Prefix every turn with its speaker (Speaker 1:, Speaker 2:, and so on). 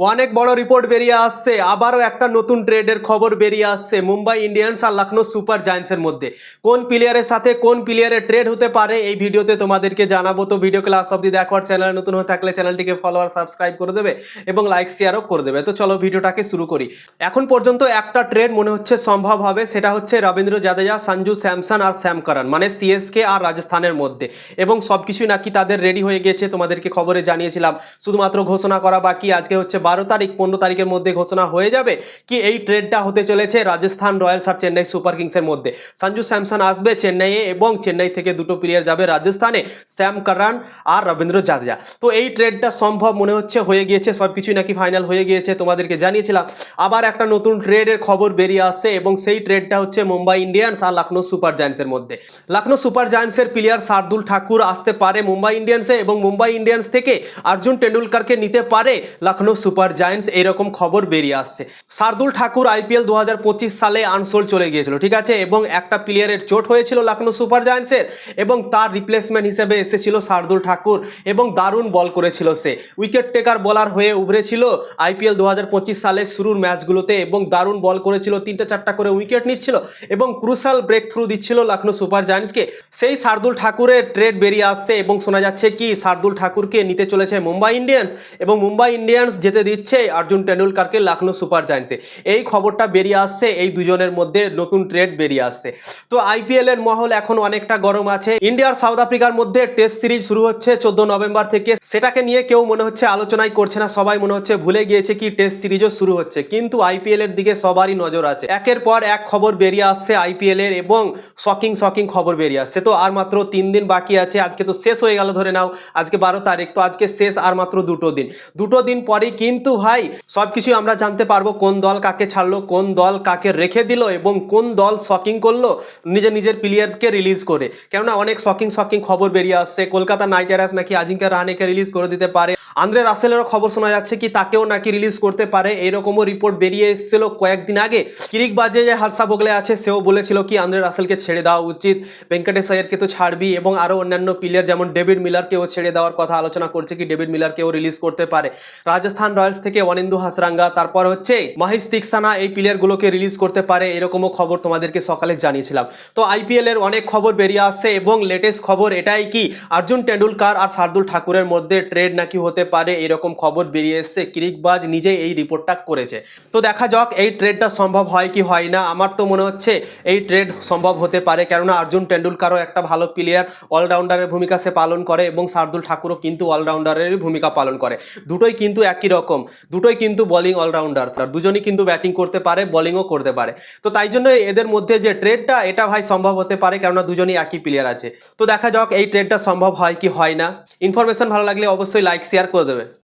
Speaker 1: অনেক বড় রিপোর্ট বেরিয়ে আসছে। আবারও একটা নতুন ট্রেডের খবর বেরিয়ে আসছে মুম্বাই ইন্ডিয়ান্স আর লখনৌ সুপার জায়ান্টসের মধ্যে। কোন প্লেয়ারের সাথে কোন প্লেয়ারের ট্রেড হতে পারে এই ভিডিওতে তোমাদেরকে জানাব। তো ভিডিও ক্লাস অবধি দেখবার চ্যানেল নতুন হয়ে থাকলে চ্যানেলটিকে ফলো আর সাবস্ক্রাইব করে দেবে এবং লাইক শেয়ারও করে দেবে। তো চলো ভিডিওটাকে শুরু করি। এখন পর্যন্ত একটা ট্রেড মনে হচ্ছে সম্ভব হবে, সেটা হচ্ছে রবীন্দ্র জাদেজা, সঞ্জু স্যামসন আর স্যাম করণ মানে সিএসকে আর রাজস্থানের মধ্যে। এবং সব কিছুই নাকি তাদের রেডি হয়ে গেছে। তোমাদেরকে খবরে জানিয়েছিলাম। শুধুমাত্র ঘোষণা করা বাকি, আজকে হচ্ছে বারো তারিখ, পনেরো তারিখের মধ্যে ঘোষণা হয়ে যাবে কি এই ট্রেডটা হতে চলেছে রাজস্থান রয়্যালস আর চেন্নাই সুপার কিংসের মধ্যে। সঞ্জু স্যামসন আসবে চেন্নাইয়ে এবং চেন্নাই থেকে দুটো প্লেয়ার যাবে রাজস্থানে, স্যাম করণ আর রবীন্দ্র জাদেজা। তো এই ট্রেডটা সম্ভব মনে হচ্ছে, হয়ে গিয়েছে সব কিছুই নাকি ফাইনাল হয়ে গিয়েছে, তোমাদেরকে জানিয়েছিলাম। আবার একটা নতুন ট্রেডের খবর বেরিয়ে আসছে এবং সেই ট্রেডটা হচ্ছে মুম্বাই ইন্ডিয়ান্স আর লখনৌ সুপার জায়ান্টসের মধ্যে। লখনৌ সুপার জায়ান্টসের প্লেয়ার শার্দুল ঠাকুর আসতে পারে মুম্বাই ইন্ডিয়ান্সে এবং মুম্বাই ইন্ডিয়ান্স থেকে অর্জুন টেন্ডুলকারকে নিতে পারে লখনৌ সুপার জায়ান্টস এরকম খবর বেরিয়ে আসছে। শার্দুল ঠাকুর আইপিএল দু হাজার পঁচিশ সালে আনসোল চলে গিয়েছিল, ঠিক আছে? এবং একটা প্লেয়ারের চোট হয়েছিল লখনৌ সুপার জায়ান্টসের, এবং তার রিপ্লেসমেন্ট হিসেবে এসেছিল শার্দুল ঠাকুর, এবং দারুণ বল করেছিল সে। উইকেট টেকার বলার হয়ে উভরেছিল আইপিএল দু হাজার সালের শুরুর ম্যাচগুলোতে, এবং দারুণ বল করেছিল, তিনটা চারটা করে উইকেট নিচ্ছিল, এবং ক্রুশাল ব্রেক থ্রু দিচ্ছিল লখনৌ সুপার জায়ান্টসকে। সেই শার্দুল ঠাকুরের ট্রেড বেরিয়ে আসছে, এবং শোনা যাচ্ছে কি, শার্দুল ঠাকুরকে নিতে চলেছে মুম্বাই ইন্ডিয়ান্স, এবং মুম্বাই ইন্ডিয়ান্স যেতে দিচ্ছে অর্জুন টেন্ডুলকারকে লখনৌ সুপার জায়ান্টসে। এই খবরটা বেরিয়ে আসছে, এই দুজনের মধ্যে নতুন ট্রেড বেরিয়ে আসছে। তো আইপিএল এর মহল এখন অনেকটা গরম আছে। ইন্ডিয়া আর সাউথ আফ্রিকার মধ্যে টেস্ট সিরিজ শুরু হচ্ছে চোদ্দ নভেম্বর থেকে। সেটাকে নিয়ে কেউ মনে হচ্ছে আলোচনাই করছে না, সবাই মনে হচ্ছে ভুলে গিয়েছে কি টেস্ট সিরিজও শুরু হচ্ছে। কিন্তু আইপিএল এর দিকে সবারই নজর আছে। একের পর এক খবর বেরিয়ে আসছে আইপিএল এর এবং শকিং শকিং খবর বেরিয়ে আসছে। তো আর মাত্র তিন দিন বাকি আছে, আজকে তো শেষ হয়ে গেল ধরে নাও, আজকে বারো তারিখ। তো আজকে শেষ আর মাত্র দুটো দিন। দুটো দিন পরেই কিন্তু ভাই সব কিছু আমরা জানতে পারব কোন দল কাকে ছাড়লো, কোন দল কাকে রেখে দিল এবং কোন দল শকিং করল নিজের নিজের প্লেয়ারকে রিলিজ করে। কেননা অনেক শকিং শকিং খবর বেরিয়ে আসছে। কলকাতা নাইট রাইডার্স নাকি আজিঙ্কা রাহানেকে রিলিজ করে দিতে পারে। আন্দ্রে রাসেলেরও খবর শোনা যাচ্ছে কি তাকেও নাকি রিলিজ করতে পারে। এরকমও রিপোর্ট বেরিয়ে এসেছিল কয়েকদিন আগে। কিরিক বাজে যে হারসা বগলে আছে, সেও বলেছিল কি আন্দ্রে রাসেলকে ছেড়ে দেওয়া উচিত। ভেঙ্কটেশ আয়ারকে তো ছাড়বি এবং আরও অন্যান্য প্লেয়ার যেমন ডেভিড মিলারকেও ছেড়ে দেওয়ার কথা আলোচনা করছে কি ডেভিড মিলারকেও রিলিজ করতে পারে। রাজস্থান রয়্যালস থেকে অনিন্দু হাসরাঙ্গা, তারপর হচ্ছে মাহিস তিকসানা, এই প্লেয়ারগুলোকে রিলিজ করতে পারে, এরকমও খবর তোমাদেরকে সকালে জানিয়েছিলাম। তো আইপিএল এর অনেক খবর বেরিয়ে আসছে এবং লেটেস্ট খবর এটাই কি, অর্জুন টেন্ডুলকার আর শার্দুল ঠাকুরের মধ্যে ট্রেড নাকি হতে পারে, এরকম খবর বেরিয়ে এসছে, ক্রিকবাজ নিজেই এই রিপোর্টটা করেছে। তো দেখা যাক এই ট্রেডটা সম্ভব হয় কি হয় না, আমার তো মনে হচ্ছে এই ট্রেড সম্ভব হতে পারে, কেননা অর্জুন টেন্ডুলকারও একটা ভালো প্লেয়ার অলরাউন্ডারের ভূমিকা সে পালন করে এবং শার্দুল ঠাকুরও কিন্তু অলরাউন্ডারের ভূমিকা পালন করে। দুটোই কিন্তু একই রকম। দুটোই কিন্তু বোলিং অলরাউন্ডার আর দুজনই কিন্তু ব্যাটিং করতে পারে বোলিংও করতে পারে। তো তাই জন্য এদের মধ্যে যে ট্রেডটা এটা ভাই সম্ভব হতে পারে, কেননা দুজনই একই প্লেয়ার আছে। তো দেখা যাক এই ট্রেডটা সম্ভব হয় কি হয় না। ইনফরমেশন ভালো লাগলে অবশ্যই লাইক শেয়ার করে দেবে।